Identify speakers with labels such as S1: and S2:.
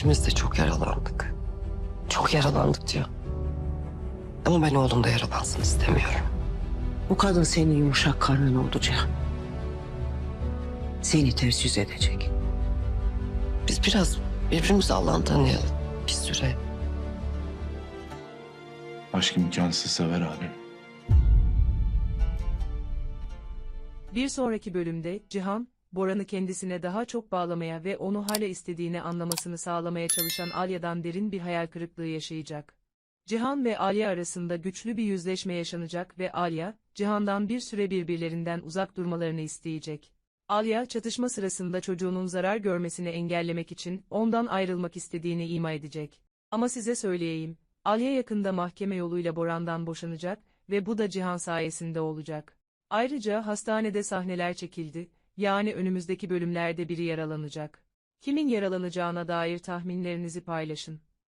S1: İkimiz de çok yaralandık. Çok yaralandık diyor. Ama ben oğlum da yaralansın istemiyorum.
S2: Bu kadın senin yumuşak karnın oldu Cihan. Seni ters yüz edecek.
S1: Biz biraz birbirimizi Allah'ın tanıyalım. Bir süre.
S3: Aşk imkansız sever abi.
S4: Bir sonraki bölümde Cihan, Boran'ı kendisine daha çok bağlamaya ve onu hala istediğini anlamasını sağlamaya çalışan Alya'dan derin bir hayal kırıklığı yaşayacak. Cihan ve Alya arasında güçlü bir yüzleşme yaşanacak ve Alya, Cihan'dan bir süre birbirlerinden uzak durmalarını isteyecek. Alya, çatışma sırasında çocuğunun zarar görmesini engellemek için ondan ayrılmak istediğini ima edecek. Ama size söyleyeyim, Alya yakında mahkeme yoluyla Boran'dan boşanacak ve bu da Cihan sayesinde olacak. Ayrıca hastanede sahneler çekildi, yani önümüzdeki bölümlerde biri yaralanacak. Kimin yaralanacağına dair tahminlerinizi paylaşın.